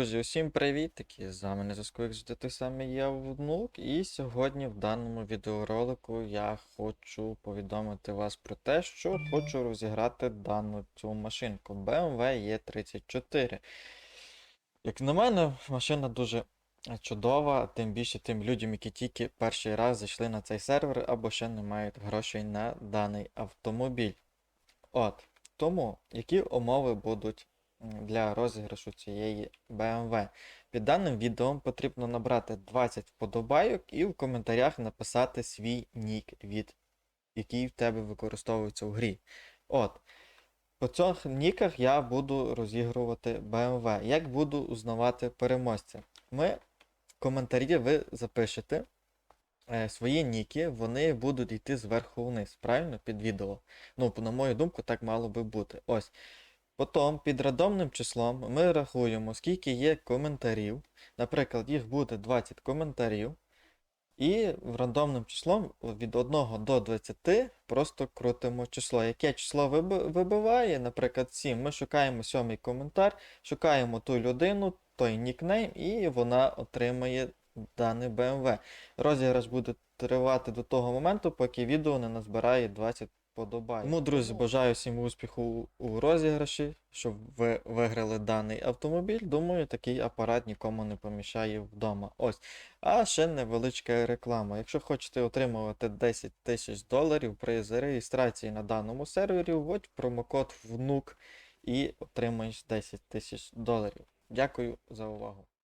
Усім привіт! Такі з вами зв'язку, як завжди той самий я внук. І сьогодні в даному відеоролику я хочу повідомити вас про те, що хочу розіграти дану цю машинку BMW E34. Як на мене, машина дуже чудова, тим більше тим людям, які тільки перший раз зайшли на цей сервер або ще не мають грошей на даний автомобіль. От. Тому, які умови будуть для розіграшу цієї BMW? Під даним відео потрібно набрати 20 вподобайок і в коментарях написати свій нік, від який в тебе використовується в грі. От. По цих ніках я буду розігрувати BMW. Як буду узнавати переможця? Ми в коментарі ви запишете е, свої ніки, вони будуть йти зверху вниз, правильно? Під відео. Ну, на мою думку, так мало би бути. Ось. Потім під рандомним числом ми рахуємо, скільки є коментарів. Наприклад, їх буде 20 коментарів. І рандомним числом від 1 до 20 просто крутимо число. Яке число вибиває, наприклад, 7. Ми шукаємо сьомий коментар, шукаємо ту людину, той нікнейм, і вона отримає дане BMW. Розіграш буде тривати до того моменту, поки відео не назбирає 20 подобайок. Тому, друзі, бажаю всім успіху у розіграші, щоб ви виграли даний автомобіль. Думаю, такий апарат нікому не помішає вдома. Ось. А ще невеличка реклама. Якщо хочете отримувати 10 тисяч доларів при реєстрації на даному сервері, вводь промокод ВНУК і отримаєш 10 тисяч доларів. Дякую за увагу.